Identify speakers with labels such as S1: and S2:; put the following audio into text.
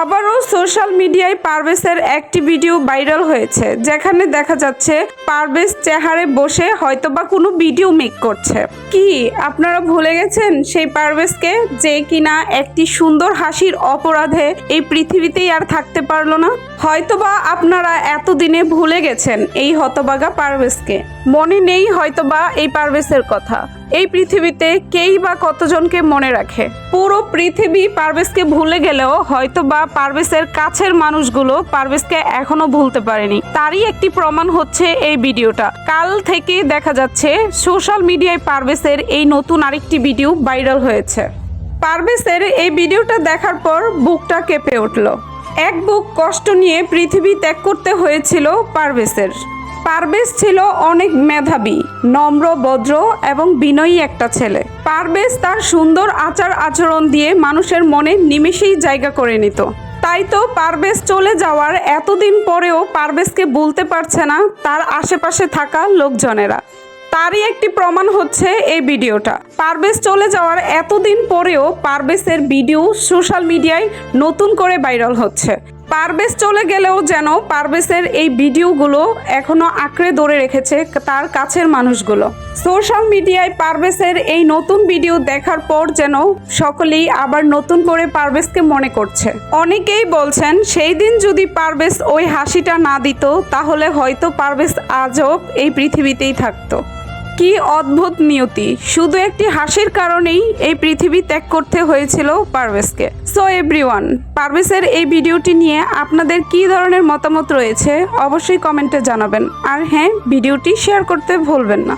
S1: আবারও সোশ্যাল মিডিয়ায় পারভেসের একটি ভিডিও ভাইরাল হয়েছে, যেখানে দেখা যাচ্ছে পারভেস চেহারে বসে হয়তোবা কোনো ভিডিও মেক করছে। কি? আপনারা ভুলে গেছেন সেই পারভেজকে? যে কিনা একটি সুন্দর হাসির অপরাধে এই পৃথিবীতেই আর থাকতে পারল না? হয়তোবা আপনারা এতদিনে ভুলে গেছেন এই হতবাগা পারভেজকে। মনে নেই হয়তোবা এই পারভেজের কথা। এই পৃথিবীতে কেই বা কতজনকে মনে রাখে? পুরো পৃথিবী পারভেজকে ভুলে গেলেও হয়তো বা পারভেজের কাছের মানুষগুলো পারভেজকে এখনও ভুলতে পারেনি। তারই একটি প্রমাণ হচ্ছে এই ভিডিওটা। কাল থেকে দেখা যাচ্ছে সোশ্যাল মিডিয়ায় পারভেজের এই নতুন আরেকটি ভিডিও ভাইরাল হয়েছে। পারভেসের এই ভিডিওটা দেখার পর বুকটা কেঁপে উঠল। এক বুক কষ্ট নিয়ে পৃথিবী ত্যাগ করতে হয়েছিল পারভেসের পারভেজ ছিল অনেক মেধাবী, নম্র, ভদ্র এবং বিনয়ী একটা ছেলে। পারভেজ তার সুন্দর আচার আচরণ দিয়ে মানুষের মনে নিমেষেই জায়গা করে নিত। তাই তো পারভেজ চলে যাওয়ার এতদিন পরেও পারভেজকে বলতে পারছে না তার আশেপাশে থাকা লোকজনেরা। তারই একটি প্রমাণ হচ্ছে এই ভিডিওটা। পারভেজ চলে যাওয়ার এতদিন পরেও পারভেজের ভিডিও সোশ্যাল মিডিয়ায় নতুন করে ভাইরাল হচ্ছে। পারভেজ চলে গেলেও যেন পারভেজের এই ভিডিওগুলো এখনও আঁকড়ে ধরে রেখেছে তার কাছের মানুষগুলো। সোশ্যাল মিডিয়ায় পারভেজের এই নতুন ভিডিও দেখার পর যেন সকলেই আবার নতুন করে পারভেজকে মনে করছে। অনেকেই বলছেন, সেই দিন যদি পারভেজ ওই হাসিটা না দিত, তাহলে হয়তো পারভেজ আজও এই পৃথিবীতেই থাকতো। কি অদ্ভুত নিয়তি। শুধু একটি হাসির কারণেই এই পৃথিবী ত্যাগ করতে হয়েছিল পারভেজকে। সো এভরিওয়ান পারভেজের এই ভিডিওটি নিয়ে আপনাদের কি ধরনের মতামত রয়েছে অবশ্যই কমেন্টে জানাবেন। আর হ্যাঁ ভিডিওটি শেয়ার করতে ভুলবেন না।